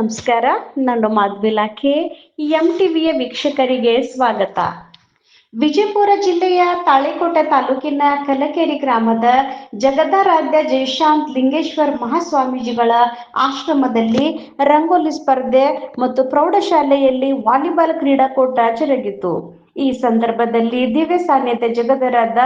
ನಮಸ್ಕಾರ, ನಾನು ಮಾಧ್ವಿಲಾಖೆ ಎಂ ಟಿವಿಯ ವೀಕ್ಷಕರಿಗೆ ಸ್ವಾಗತ. ವಿಜಯಪುರ ಜಿಲ್ಲೆಯ ತಾಳೆಕೋಟೆ ತಾಲೂಕಿನ ಕಲಕೇರಿ ಗ್ರಾಮದ ಜಗದಾರಾಧ್ಯ ಜಯಶಾಂತ್ ಲಿಂಗೇಶ್ವರ್ ಮಹಾಸ್ವಾಮೀಜಿಗಳ ಆಶ್ರಮದಲ್ಲಿ ರಂಗೋಲಿ ಸ್ಪರ್ಧೆ ಮತ್ತು ಪ್ರೌಢಶಾಲೆಯಲ್ಲಿ ವಾಲಿಬಾಲ್ ಕ್ರೀಡಾಕೂಟ ಜರುಗಿತು. ಈ ಸಂದರ್ಭದಲ್ಲಿ ದಿವ್ಯ ಸಾನ್ನಿಧ್ಯ ಜಗದರಾದ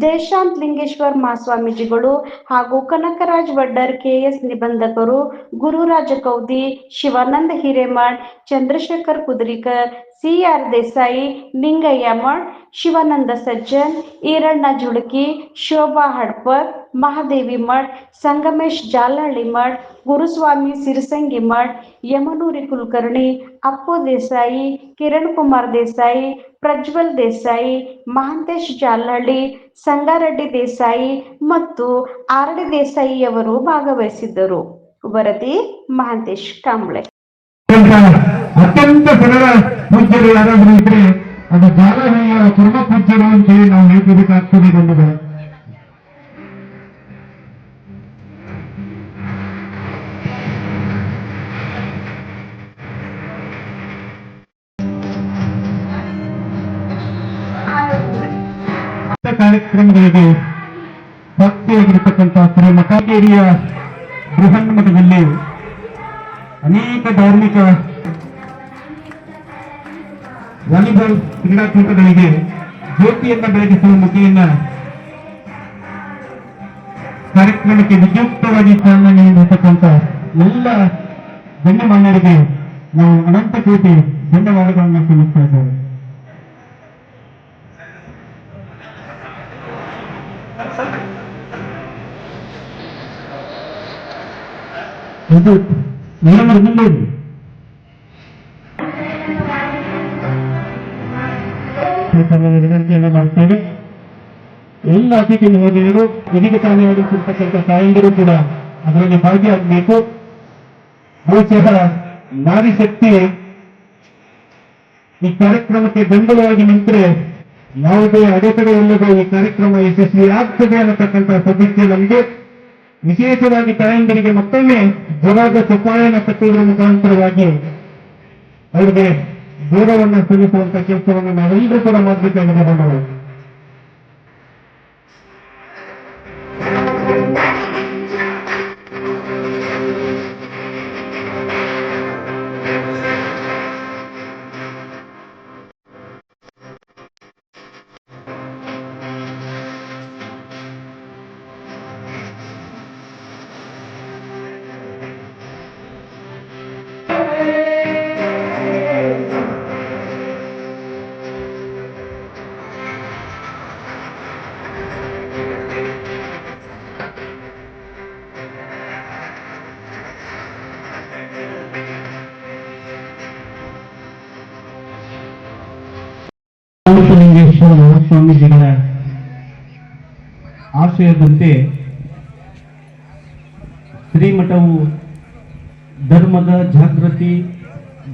ದೇಶಾಂತ್ ಲಿಂಗೇಶ್ವರ್ ಮಹಾಸ್ವಾಮೀಜಿಗಳು ಹಾಗೂ ಕನಕರಾಜ್ ವಡ್ಡರ್ ಕೆಎಸ್ ನಿಬಂಧಕರು ಗುರುರಾಜ ಕೌದಿ ಶಿವಾನಂದ ಹಿರೇಮಠ್, ಚಂದ್ರಶೇಖರ್ ಕುದ್ರಿಕರ್, ಸಿಆರ್ ದೇಸಾಯಿ ನಿಂಗಯ್ಯ ಮಠ್, ಶಿವಾನಂದ ಸಜ್ಜನ್, ಈರಣ್ಣ ಜುಳಕಿ, ಶೋಭಾ ಹಡ್ಪರ್, ಮಹಾದೇವಿ ಮಠ್, ಸಂಗಮೇಶ್ ಜಾಲಹಳ್ಳಿ ಮಠ್ ಗುರುಸ್ವಾಮಿ ಸಿರಿಸಂಗಿ ಮಠ್ ಯಮನೂರಿ ಕುಲಕರ್ಣಿ, ಅಪ್ಪು ದೇಸಾಯಿ ಕಿರಣ್ ಕುಮಾರ್ ದೇಸಾಯಿ, ಪ್ರಜ್ವಲ್ ದೇಸಾಯಿ, ಮಹಾಂತೇಶ್ ಜಾಲಹಳ್ಳಿ, ಸಂಗಾರೆಡ್ಡಿ ದೇಸಾಯಿ ಮತ್ತು ಆರಡಿ ದೇಸಾಯಿಯವರು ಭಾಗವಹಿಸಿದ್ದರು. ವರದಿ ಮಹಾಂತೇಶ್ ಕಾಂಬ್ಳೆ. ಅತ್ಯಂತ ಪೂಜ್ಯರು ಇದ್ರೆ ಅದು ಜಾಲಹಳ್ಳಿಯ ನಾವು ಕಾರ್ಯಕ್ರಮಗಳಿಗೆ ಭಕ್ತಿಯಾಗಿರ್ತಕ್ಕಂಥ ಶ್ರೀ ಮಠಕೇರಿಯ ಬೃಹನ್ ಮಠದಲ್ಲಿ ಅನೇಕ ಧಾರ್ಮಿಕ ವಾಲಿಬಾಲ್ ಕ್ರೀಡಾಕೂಟಗಳಿಗೆ ಜ್ಯೋತಿಯನ್ನ ಬೆಳಗಿಸುವ ಮುಖೇನ ಕಾರ್ಯಕ್ರಮಕ್ಕೆ ವಿದ್ಯುಕ್ತವಾಗಿ ಚಾಲನೆ ನೀಡಿರ್ತಕ್ಕಂಥ ಎಲ್ಲ ಗಣ್ಯಮಾನ್ಯರಿಗೆ ನಾವು ಅನಂತ ಕೋಟಿ ಧನ್ಯವಾದಗಳನ್ನು ಸಲ್ಲಿಸ್ತಾ ಇದ್ದೇವೆ. ವಿನಂತಿಯನ್ನು ಮಾಡ್ತೇವೆ. ಎಲ್ಲ ಅತಿಥಿ ಮಹೋದಯರು ತಾನೇ ಹೇಳುತ್ತಿರ್ತಕ್ಕಂಥ ತಾಯಂದಿರು ಕೂಡ ಅದರಲ್ಲಿ ಭಾಗಿಯಾಗಬೇಕು. ಬಹುಶಃ ನಾರಿ ಶಕ್ತಿ ಈ ಕಾರ್ಯಕ್ರಮಕ್ಕೆ ಬೆಂಬಲವಾಗಿ ನಿಂತರೆ ಯಾವುದೇ ಅಡೆತಡೆ ಇಲ್ಲದೆ ಈ ಕಾರ್ಯಕ್ರಮ ಯಶಸ್ವಿ ಆಗ್ತದೆ ಅನ್ನತಕ್ಕಂಥ ಸದಸ್ಯ ನಮಗೆ. ವಿಶೇಷವಾಗಿ ತಾಯಂದಿರಿಗೆ ಮತ್ತೊಮ್ಮೆ ಜ್ವರದ ಸಪಾಯನ ಕಟ್ಟುವುದರ ಮುಖಾಂತರವಾಗಿ ಅವರಿಗೆ ದೂರವನ್ನು ಸಲ್ಲಿಸುವಂತಹ ಕೆಲಸವನ್ನು ನಾವೆಲ್ಲರೂ ಕೂಡ ಮಾಡಬೇಕಾಗಿದೆ ಬಂದವರು ಮಹಾಸ್ವಾಮೀಜಿಗಳ ಆಶಯದಂತೆ ಶ್ರೀಮಠವು ಧರ್ಮದ ಜಾಗೃತಿ,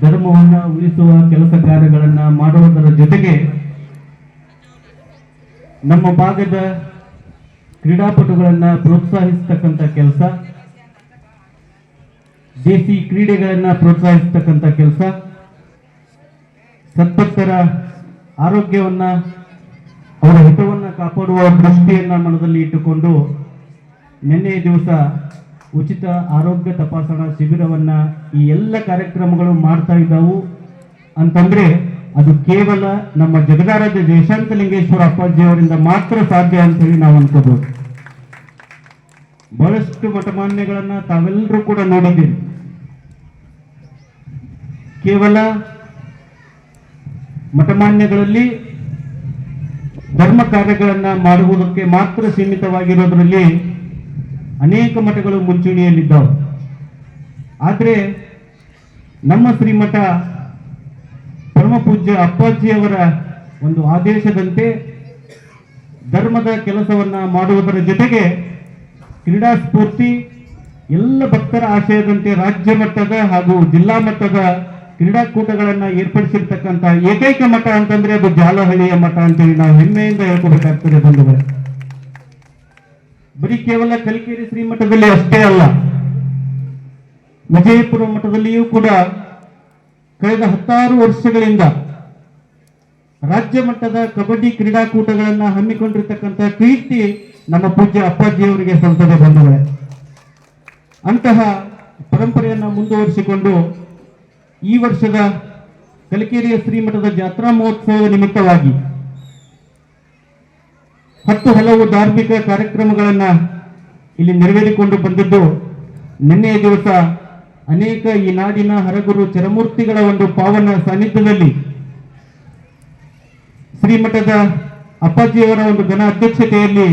ಧರ್ಮವನ್ನು ಉಳಿಸುವ ಕೆಲಸ ಕಾರ್ಯಗಳನ್ನು ಮಾಡುವುದರ ಜೊತೆಗೆ ನಮ್ಮ ಭಾಗದ ಕ್ರೀಡಾಪಟುಗಳನ್ನು ಪ್ರೋತ್ಸಾಹಿಸ್ತಕ್ಕಂಥ ಕೆಲಸ, ದೇಸಿ ಕ್ರೀಡೆಗಳನ್ನು ಪ್ರೋತ್ಸಾಹಿಸ್ತಕ್ಕಂಥ ಕೆಲಸ ಸತ್ತರ ಆರೋಗ್ಯವನ್ನ ಅವರ ಹಿತವನ್ನು ಕಾಪಾಡುವ ದೃಷ್ಟಿಯನ್ನ ಮನದಲ್ಲಿ ಇಟ್ಟುಕೊಂಡು ನಿನ್ನೆ ದಿವಸ ಉಚಿತ ಆರೋಗ್ಯ ತಪಾಸಣಾ ಶಿಬಿರವನ್ನ ಈ ಎಲ್ಲ ಕಾರ್ಯಕ್ರಮಗಳು ಮಾಡ್ತಾ ಇದ್ದಾವು. ಅಂತಂದ್ರೆ ಅದು ಕೇವಲ ನಮ್ಮ ಜಗದಾರಾಧ್ಯ ಜಯಶಾಂತ ಲಿಂಗೇಶ್ವರ ಅಪ್ಪಾಜಿ ಅವರಿಂದ ಮಾತ್ರ ಸಾಧ್ಯ ಅಂತ ಹೇಳಿ ನಾವು ಅನ್ಕೋಬಹುದು ಬಹಳಷ್ಟು ಮಠಮಾನ್ಯಗಳನ್ನ ತಾವೆಲ್ಲರೂ ಕೂಡ ನೋಡಿದ್ದೀರಿ. ಕೇವಲ ಮಠಮಾನ್ಯಗಳಲ್ಲಿ ಧರ್ಮ ಕಾರ್ಯಗಳನ್ನು ಮಾಡುವುದಕ್ಕೆ ಮಾತ್ರ ಸೀಮಿತವಾಗಿರೋದ್ರಲ್ಲಿ ಅನೇಕ ಮಠಗಳು ಮುಂಚೂಣಿಯಲ್ಲಿದ್ದವು. ಆದರೆ ನಮ್ಮ ಶ್ರೀಮಠ ಪರಮ ಪೂಜ್ಯ ಅಪ್ಪಾಜಿಯವರ ಒಂದು ಆದೇಶದಂತೆ ಧರ್ಮದ ಕೆಲಸವನ್ನ ಮಾಡುವುದರ ಜೊತೆಗೆ ಕ್ರೀಡಾ ಸ್ಫೂರ್ತಿ ಎಲ್ಲ ಭಕ್ತರ ಆಶಯದಂತೆ ರಾಜ್ಯ ಮಟ್ಟದ ಹಾಗೂ ಜಿಲ್ಲಾ ಮಟ್ಟದ ಕ್ರೀಡಾಕೂಟಗಳನ್ನ ಏರ್ಪಡಿಸಿರ್ತಕ್ಕಂಥ ಏಕೈಕ ಮಠ ಅಂತಂದ್ರೆ ಅದು ಜಾಲಹಳ್ಳಿಯ ಮಠ ಅಂತೇಳಿ ನಾವು ಹೆಮ್ಮೆಯಿಂದ ಹೇಳ್ಕೋಬೇಕಾಗ್ತದೆ ಬಂಧುಗಳೇ. ಬರೀ ಕೇವಲ ಕಲಿಕೇರಿ ಶ್ರೀಮಠದಲ್ಲಿ ಅಷ್ಟೇ ಅಲ್ಲ, ವಿಜಯಪುರ ಮಠದಲ್ಲಿಯೂ ಕೂಡ ಕಳೆದ ಹತ್ತಾರು ವರ್ಷಗಳಿಂದ ರಾಜ್ಯ ಮಟ್ಟದ ಕಬಡ್ಡಿ ಕ್ರೀಡಾಕೂಟಗಳನ್ನ ಹಮ್ಮಿಕೊಂಡಿರ್ತಕ್ಕಂಥ ಕೀರ್ತಿ ನಮ್ಮ ಪೂಜ್ಯ ಅಪ್ಪಾಜಿಯವರಿಗೆ ಸಲ್ತದೆ ಬಂಧುಗಳೇ. ಅಂತಹ ಪರಂಪರೆಯನ್ನು ಮುಂದುವರಿಸಿಕೊಂಡು ಈ ವರ್ಷದ ಕಲಿಕೇರಿಯ ಶ್ರೀಮಠದ ಜಾತ್ರಾ ಮಹೋತ್ಸವದ ನಿಮಿತ್ತವಾಗಿ ಹತ್ತು ಹಲವು ಧಾರ್ಮಿಕ ಕಾರ್ಯಕ್ರಮಗಳನ್ನು ಇಲ್ಲಿ ನೆರವೇರಿಕೊಂಡು ಬಂದಿದ್ದು ನಿನ್ನೆಯ ದಿವಸ ಅನೇಕ ಈ ನಾಡಿನ ಹರಗುರು ಚರಮೂರ್ತಿಗಳ ಒಂದು ಪಾವನ ಸಾನ್ನಿಧ್ಯದಲ್ಲಿ ಶ್ರೀಮಠದ ಅಪ್ಪಾಜಿಯವರ ಒಂದು ಘನ ಅಧ್ಯಕ್ಷತೆಯಲ್ಲಿ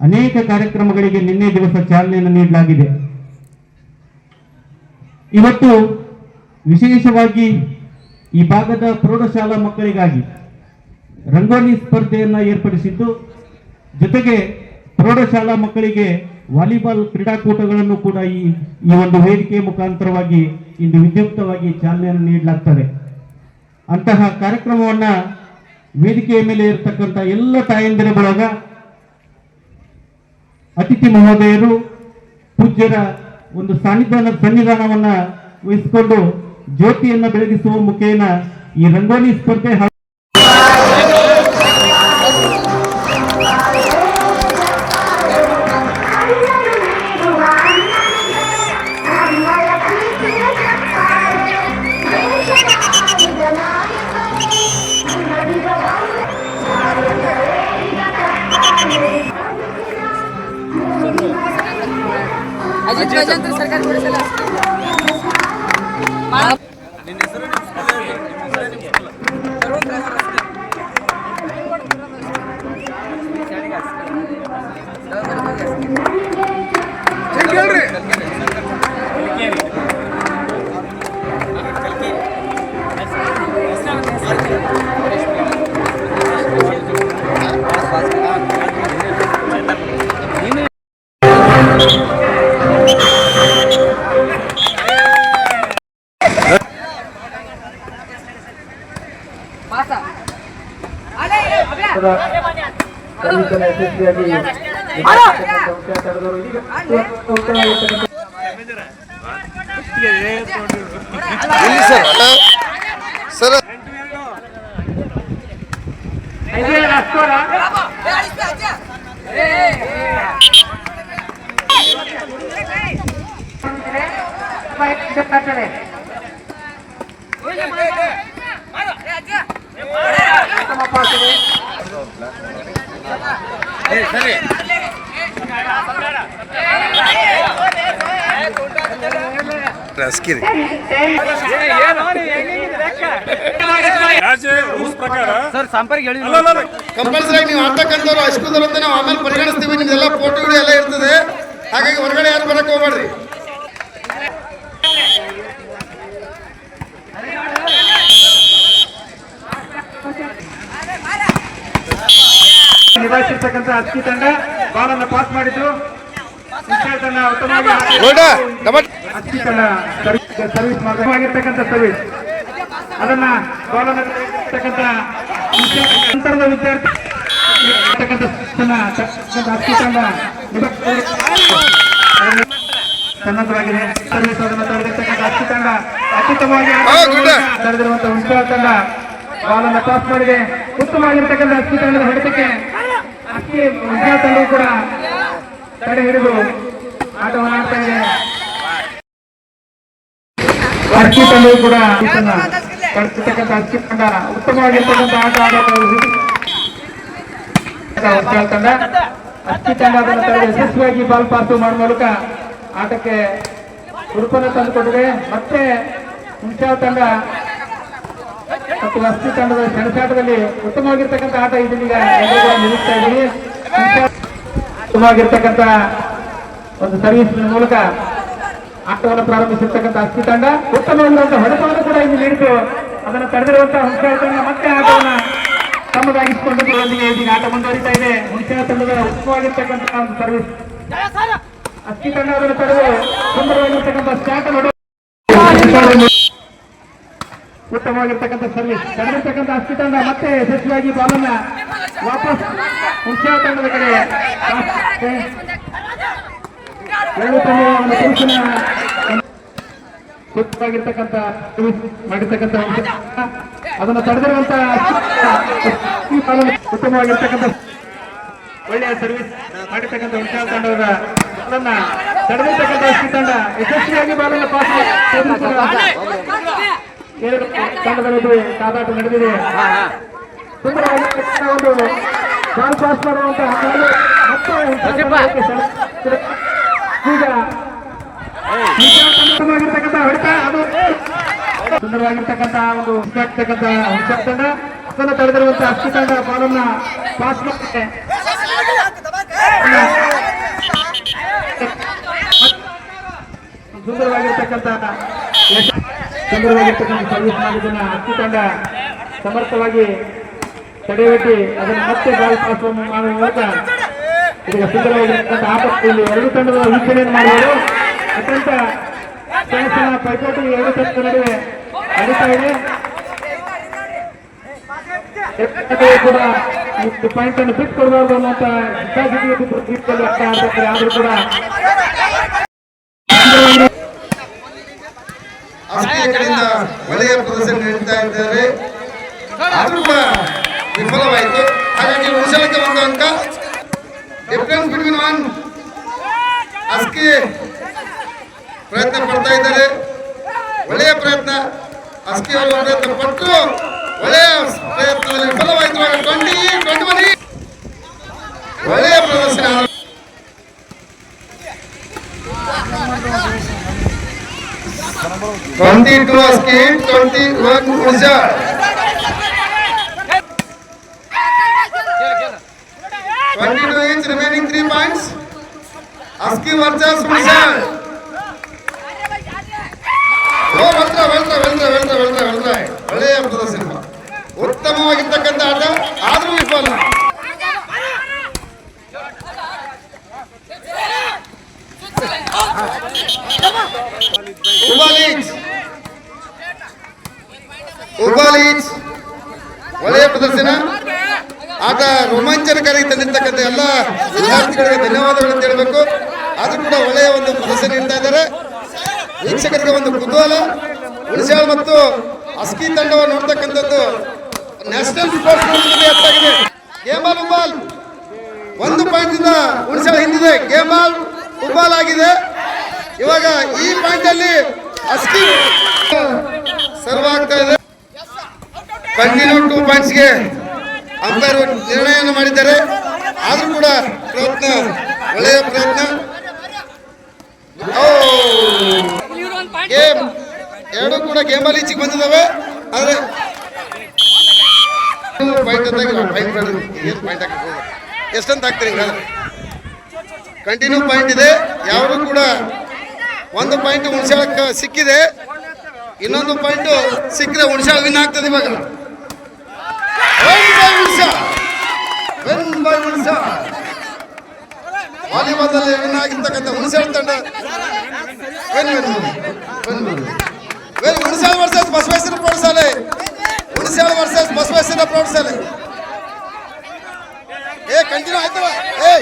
ಅನೇಕ ಕಾರ್ಯಕ್ರಮಗಳಿಗೆ ನಿನ್ನೆ ದಿವಸ ಚಾಲನೆಯನ್ನು ನೀಡಲಾಗಿದೆ. ಇವತ್ತು ವಿಶೇಷವಾಗಿ ಈ ಭಾಗದ ಪ್ರೌಢಶಾಲಾ ಮಕ್ಕಳಿಗಾಗಿ ರಂಗೋಲಿ ಸ್ಪರ್ಧೆಯನ್ನು ಏರ್ಪಡಿಸಿದ್ದು, ಜೊತೆಗೆ ಪ್ರೌಢಶಾಲಾ ಮಕ್ಕಳಿಗೆ ವಾಲಿಬಾಲ್ ಕ್ರೀಡಾಕೂಟಗಳನ್ನು ಕೂಡ ಈ ಈ ಒಂದು ವೇದಿಕೆಯ ಮುಖಾಂತರವಾಗಿ ಇಂದು ವಿದ್ಯುಕ್ತವಾಗಿ ಚಾಲನೆಯನ್ನು ನೀಡಲಾಗ್ತದೆ. ಅಂತಹ ಕಾರ್ಯಕ್ರಮವನ್ನು ವೇದಿಕೆಯ ಮೇಲೆ ಇರತಕ್ಕಂಥ ಎಲ್ಲ ತಾಯಂದಿರ ಬಳಗ ಅತಿಥಿ ಮಹೋದಯರು, ಪೂಜ್ಯರ ಒಂದು ಸಾನ್ನಿಧಾನ ಸನ್ನಿಧಾನವನ್ನು ವಹಿಸಿಕೊಂಡು ಜ್ಯೋತಿಯನ್ನ ಬೆಳಗಿಸುವ ಮುಖೇನ ಈ ರಂಗೋಲಿ ಸ್ಪರ್ಧೆ ಅಭ್ಯಾ ಸರ್ವಿಸನ್ನು ಯಶಸ್ವಿಯಾಗಿ ಸರ್ ರಸ್ಕಿರಿ ಸರ್. ಸಂಪರ್ಕ ಹೇಳಿ ಕಂಪಲ್ಸರಿ ನೀವು ಆಡ್ತಕ್ಕಂಥವ್ರು ಹಚ್ಕೊಂಡ್ರು ಅಂತ ನಾವು ಆಮೇಲೆ ಪರಿಗಣಿಸ್ತೀವಿ ನಿಮ್ದೆಲ್ಲ ಫೋಟೋಗಳು ಎಲ್ಲ ಇರ್ತದೆ. ಹಾಗಾಗಿ ಹೊರಗಡೆ ಯಾರು ಬರಕ್ ಹೋಗ್ಬೇಡ್ರಿ. ನಿಭಾಯಿಸಿರ್ತಕ್ಕಂಥ ಅಕ್ಕಿ ತಂಡ ಬಾಲನ್ನು ಪಾಸ್ ಮಾಡಿದ್ರು. ಅಕ್ಕಿ ತಂಡ ಸರ್ವಿಸ್ ಮಾಡಿರ್ತಕ್ಕಂಥ ಸರ್ವಿಸ್. ಅದನ್ನ ಬಾಲನ್ನು ನಂತರದ ವಿದ್ಯಾರ್ಥಿ ಅಕ್ಕಿ ತಂಡ ಸನ್ನದ್ಧವಾಗಿದೆ. ಸರ್ವಿಸ್ ಅದನ್ನು ತಡೆದಿರ್ತಕ್ಕಂಥ ಅಕ್ಕಿ ತಂಡ ಅತ್ಯುತ್ತಮವಾಗಿ ತಡೆದಿರುವಂತಹ ವಿಶ್ವಾಸ ತಂಡ ಬಾಲನ್ನು ಪಾಸ್ ಮಾಡಿದೆ. ಉತ್ತಮವಾಗಿರ್ತಕ್ಕಂಥ ಅಕ್ಕಿ ತಂಡದ ಹೊಡೆತಕ್ಕೆ ಅಕ್ಕಿ ವಿಶ್ವಾಸ ತಂಡ ಕೂಡ ತಡೆ ಹಿಡಿದು ಆಟವನ್ನು ಆಡ್ತಾ ಇದೆ. ಅಕ್ಕಿ ತಂಡ ಕೂಡ ತಡೆದಿರ್ತಕ್ಕಂಥ ಅಕ್ಕಿ ತಂಡ ಉತ್ತಮವಾಗಿರ್ತಕ್ಕಂಥ ಆಟ ಆಡೋದು. ತಂಡ. ಅಕ್ಕಿ ತಂಡ ಅದನ್ನು ಯಶಸ್ವಿಯಾಗಿ ಬಾಲ್ ಪಾಸು ಮಾಡುವ ಮೂಲಕ ಆಟಕ್ಕೆ ಉಡುಪನ್ನು ತಂದುಕೊಟ್ಟಿದೆ. ಮತ್ತೆ ಹುಣಸಾವ್ ತಂಡ ಮತ್ತು ವಸ್ತಿ ತಂಡದ ಸೆಣಸಾಟದಲ್ಲಿ ಉತ್ತಮವಾಗಿರ್ತಕ್ಕಂಥ ಆಟ ಇದೀಗ ನಿಲ್ಲಿಸ್ತಾ ಇದ್ದೀವಿ ಉತ್ತಮವಾಗಿರ್ತಕ್ಕಂಥ ಒಂದು ಸರ್ವಿಸ್ ಮೂಲಕ ಆಟವನ್ನು ಪ್ರಾರಂಭಿಸಿರ್ತಕ್ಕಂಥ ಅಸ್ತಿ ತಂಡ ಉತ್ತಮವಾಗಿರುವಂತಹ ಹೊಡೆತವನ್ನು ಕೂಡ ಇಲ್ಲಿ ನೀಡಿತು ಅದನ್ನು ತಡೆದಿರುವಂತಹ ಹುಣಸಾವ್ ತಂಡ ಮತ್ತೆ ಆಟವನ್ನು ತಮ್ಮದಾಗಿಸಿಕೊಂಡು ಇದೀಗ ಆಟ ಮುಂದುವರಿತಾ ಇದೆ. ಹುಣಸಾವ್ ತಂಡದ ಉತ್ತಮವಾಗಿರ್ತಕ್ಕಂಥ ಒಂದು ಸರ್ವಿಸ್. ಅಸ್ತಿ ತಂಡ ಅದನ್ನು ತಡೆದು ಸುಂದರವಾಗಿರ್ತಕ್ಕಂಥ ಸ್ಟಾಟ್ ಉತ್ತಮವಾಗಿರ್ತಕ್ಕಂಥ ಸರ್ವಿಸ್ ತಡೆದಿರ್ತಕ್ಕಂಥ ಅಸ್ತಿ ತಂಡ ಮತ್ತೆ ಯಶಸ್ವಿಯಾಗಿ ಬಾಲನ್ನ ವಾಪಸ್ ಹುಣಸಾವ್ ತಂಡದ ಕಡೆ ಒಂದು ಪುರುಷನ ಸೂಕ್ತವಾಗಿರ್ತಕ್ಕಂಥ ಮಾಡಿರ್ತಕ್ಕಂಥ ಅದನ್ನು ತಡೆದಿರುವಂತ ಉತ್ತಮವಾಗಿರ್ತಕ್ಕಂಥ ಒಳ್ಳೆಯ ಸರ್ವಿಸ್ ಮಾಡಿರ್ತಕ್ಕಂಥ ಉಂಟಾದ ತಂಡದ ಬಾಲನ್ನ ತಡೆದಿರ್ತಕ್ಕಂಥ ಅಸ್ತಿ ತಂಡ ಯಶಸ್ವಿಯಾಗಿ ಬಾಲನ್ನ ಪಾಸ್ ಎರಡು ತಂಡದ ನಡುವೆ ಕಾದಾಟ ನಡೆದಿದೆ. ಸುಂದರವಾಗಿರ್ತಕ್ಕಂಥ ಒಂದು ಬಾಲ್ ಪಾಸ್ ಮಾಡುವಂತ ಹಾಡು ಮತ್ತೆ ತಂಡಕ್ಕೆ ಸೆಳೆದಿದೆ. ಈಗ ಸುಂದರವಾಗಿರ್ತಕ್ಕಂಥ ಹೊಡೆತ ಅದು ಸುಂದರವಾಗಿರ್ತಕ್ಕಂಥ ಒಂದು ಹುಚ್ಚ ತಂಡ. ಅದನ್ನು ತಡೆದಿರುವಂತ ಅಷ್ಟು ತಂಡ ಬಾಲನ್ನ ಪಾಸ್ ಮಾಡಿದೆ ಸುಂದರವಾಗಿರ್ತಕ್ಕಂಥ ಸುಂದರವಾಗಿರ್ತಕ್ಕಂಥ ಸರ್ವಿಸ್ ಮಾಡಿದ್ದನ್ನು ತಂಡ ಸಮರ್ಥವಾಗಿ ತಡೆಗಟ್ಟಿ ಅದನ್ನು ಮತ್ತೆ ಬಾಲ್ ಪಾಸ್ ಮಾಡುವ ಮೂಲಕ ಈಗ ಸುಂದರವಾಗಿರ್ತಕ್ಕಂಥ ಆಟ ಇಲ್ಲಿ ಎರಡು ತಂಡದ ವೀಕ್ಷಣೆಯನ್ನು ಮಾಡಿದರು ಅತ್ಯಂತ ಸೆಣಸಿನ ಪೈಪೋಟಿ ಎರಡು ತಂಡದ ನಡುವೆ ನಡೀತಾ ಇದೆ. ಕೂಡ ಈ ಪಾಯಿಂಟ್ ಅನ್ನು ಬಿಟ್ಟು ಕೊಡಬಾರ್ದು ಅನ್ನುವಂತ ಹಿತಾಸಕ್ತಿಗೆ ಬಿಟ್ಟು ಆದರೂ ಕೂಡ ಕಡೆಯಿಂದ ಒಳ್ಳೆಯ ಪ್ರದರ್ಶನ ನೀಡ್ತಾ ಇದ್ದಾರೆ. ಆದ್ರೂ ಕೂಡ ವಿಫಲವಾಯಿತು. ಹಾಗಾಗಿ ಉಳಿಸಲಿಕ್ಕೆ ಒಂದು ಅಂಕ ಡಿಫರೆನ್ಸ್ ಬಿಟ್ವೀನ್ ಒನ್ ಅಸ್ಕಿ ಪ್ರಯತ್ನ ಪಡ್ತಾ ಇದ್ದಾರೆ. ಒಳ್ಳೆಯ ಪ್ರಯತ್ನ. ಅಸ್ಕಿ ಅವರು ಪ್ರಯತ್ನ ಪಟ್ಟು ಒಳ್ಳೆಯ ಪ್ರಯತ್ನದಲ್ಲಿ ವಿಫಲವಾಯಿತು. Twenty twenty one. ಒಳ್ಳೆಯ ಪ್ರದರ್ಶನ. ಟ್ವೆಂಟಿ ಟು ಅಸ್ಕಿ twenty one ಉಳಿಸ twenty two three remaining three points ಅಸ್ಕಿ ವರ್ಸಸ್ ಉಳಿಸಾಳ್ ಓ ವೆಲ್ತ್ರ ವೆಲ್ತ್ರ ವೆಲ್ತ್ರ ವೆಲ್ತ್ರ ಒಳ್ಳೆಯ ವೆಲ್ತ್ರ ಸಿನಿಮಾ. ಉತ್ತಮವಾಗಿರ್ತಕ್ಕಂಥ ಆಟ, ಆದರೂ ವಿಫಲ. ಉಬಾಲೀಚ್ ಉಬಾಲಿಚ್ ಒಳ್ಳೆಯ ಪ್ರದರ್ಶನ. ಆಟ ರೋಮಾಂಚನಕಾರಿ ತಂದಿರ್ತಕ್ಕಂಥ ಎಲ್ಲ ವಿದ್ಯಾರ್ಥಿಗಳಿಗೆ ಧನ್ಯವಾದಗಳನ್ನು ಹೇಳಬೇಕು ಅದು ಕೂಡ ಒಳ್ಳೆಯ ಒಂದು ಪ್ರದರ್ಶನ ನೀಡ್ತಾ ಇದ್ದಾರೆ. ವೀಕ್ಷಕರಿಗೆ ಒಂದು ಕುತೂಹಲ. ಉಳಿಸಾಳ್ ಮತ್ತು ಅಸ್ಕಿ ತಂಡವನ್ನು ನೋಡ್ತಕ್ಕಂಥದ್ದು ನ್ಯಾಷನಲ್ ಸ್ಪೋರ್ಟ್ಸ್ ಹೆಚ್ಚಾಗಿದೆ ಗೇಮಾಲ್ ಉಬಾಲ್ ಒಂದು ಪಾಯಿಂಟ್ ಇಂದ ಉಳಿಸಾಳ್ ಹಿಂದಿದೆ. ಗೇಮಾಲ್ ಉಬಾಲ್ ಆಗಿದೆ. ಇವಾಗ ಈ ಪಾಯಿಂಟ್ ಅಲ್ಲಿ ಅಸ್ಕಿ ಸರ್ವ್ ಆಗ್ತಾ ಇದೆ. ಕಂಟಿನ್ಯೂ ಟೂ ಪಾಯಿಂಟ್ಸ್ಗೆ ಅಂಪೈರ್ ನಿರ್ಣಯವನ್ನು ಮಾಡಿದ್ದಾರೆ. ಆದರೂ ಕೂಡ ಪ್ರಯತ್ನ, ಒಳ್ಳೆಯ ಪ್ರಯತ್ನ. ಗೇಮ್ ಎರಡು ಕೂಡ ಗೇಮಲ್ಲಿ ಈಚೆಗೆ ಬಂದಿದ್ದಾವೆ. ಆದರೆ ಪಾಯಿಂಟ್ ಪಾಯಿಂಟ್ ಎಷ್ಟಂತ ಹಿಂಗಾದ್ರೆ ಕಂಟಿನ್ಯೂ ಪಾಯಿಂಟ್ ಇದೆ. ಯಾರು ಕೂಡ ಒಂದು ಪಾಯಿಂಟ್ ಉಣಿಸಾಳಕ್ಕೆ ಸಿಕ್ಕಿದೆ. ಇನ್ನೊಂದು ಪಾಯಿಂಟ್ ಸಿಕ್ಕರೆ ಉಣಿಸಾಳ ವಿನ್ ಆಗ್ತದೆ ಇವಾಗ. Win by ಉಣಿಸಾಳ್. Win ವಾಲಿಬಾಲ್ ಅಲ್ಲಿ ವಿನ್ ಆಗಿರ್ತಕ್ಕಂಥ ಹುಣಸಾಳ ತಂಡ. ಹುಣಸಾಳ ವರ್ಸಸ್ ಬಸವೇಶ್ವರ ಪ್ರೌಢಶಾಲೆ ಹುಣಸಾಳ ವರ್ಸಸ್ ಬಸವೇಶ್ವರ ಪ್ರೌಢಶಾಲೆ ಏ, ಕಂಟಿನ್ಯೂ ಆಯ್ತು ಏ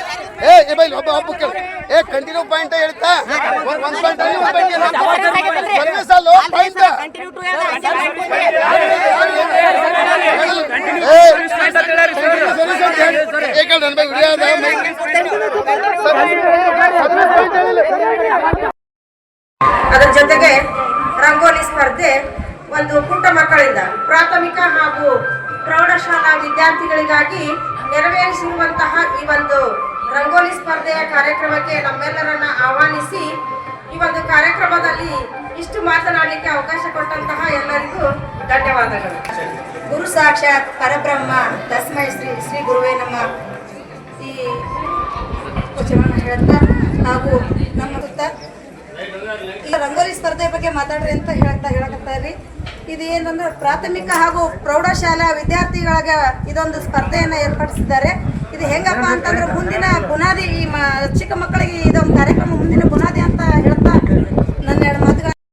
ಏ ಏ ಒಬ್ಬ ಒಬ್ಬ ಕೇಳು. ಏ, ಕಂಟಿನ್ಯೂ ಪಾಯಿಂಟ್ ಹೇಳ್ತಾ? ಒಂದ್ ಒಂದ್ ಪಾಯಿಂಟ್ ಅಲ್ಲಿ ಒಂದ್ ಪಾಯಿಂಟ್ ಸರ್ವಿಸ್ ಅಲ್ಲೋ ಪಾಯಿಂಟ್ ಬೈ ಹಿಡಿಯೋದ ಅದರ ಜೊತೆಗೆ ರಂಗೋಲಿ ಸ್ಪರ್ಧೆ ಒಂದು ಪುಟ್ಟ ಮಕ್ಕಳಿಂದ ಪ್ರಾಥಮಿಕ ಹಾಗೂ ಪ್ರೌಢಶಾಲಾ ವಿದ್ಯಾರ್ಥಿಗಳಿಗಾಗಿ ನೆರವೇರಿಸಿರುವಂತಹ ಈ ಒಂದು ರಂಗೋಲಿ ಸ್ಪರ್ಧೆಯ ಕಾರ್ಯಕ್ರಮಕ್ಕೆ ನಮ್ಮೆಲ್ಲರನ್ನ ಆಹ್ವಾನಿಸಿ, ಈ ಒಂದು ಕಾರ್ಯಕ್ರಮದಲ್ಲಿ ಇಷ್ಟು ಮಾತನಾಡಲಿಕ್ಕೆ ಅವಕಾಶ ಕೊಟ್ಟಂತಹ ಎಲ್ಲರಿಗೂ ಧನ್ಯವಾದಗಳು. ಗುರು ಸಾಕ್ಷಾತ್ ಪರಬ್ರಹ್ಮ, ತಸ್ಮೈ ಶ್ರೀ ಶ್ರೀ ಗುರುವೇ ನಮ್ಮ ಈ ವಚನವನ್ನು ಹೇಳ್ತಾ ಹಾಗೂ ನಮ್ಮ ಸುತ್ತ ರಂಗೋಲಿ ಸ್ಪರ್ಧೆ ಬಗ್ಗೆ ಮಾತಾಡ್ರಿ ಅಂತ ಹೇಳ್ತಾ ಹೇಳಕತ್ತಾ ಇದು ಏನಂದ್ರೆ ಪ್ರಾಥಮಿಕ ಹಾಗೂ ಪ್ರೌಢಶಾಲಾ ವಿದ್ಯಾರ್ಥಿಗಳಾಗ ಇದೊಂದು ಸ್ಪರ್ಧೆಯನ್ನು ಏರ್ಪಡಿಸಿದ್ದಾರೆ. ಇದು ಹೆಂಗಪ್ಪ ಅಂತಂದ್ರೆ ಮುಂದಿನ ಬುನಾದಿ ಈ ಚಿಕ್ಕ ಮಕ್ಕಳಿಗೆ ಇದೊಂದು ಕಾರ್ಯಕ್ರಮ, ಮುಂದಿನ ಬುನಾದಿ ಅಂತ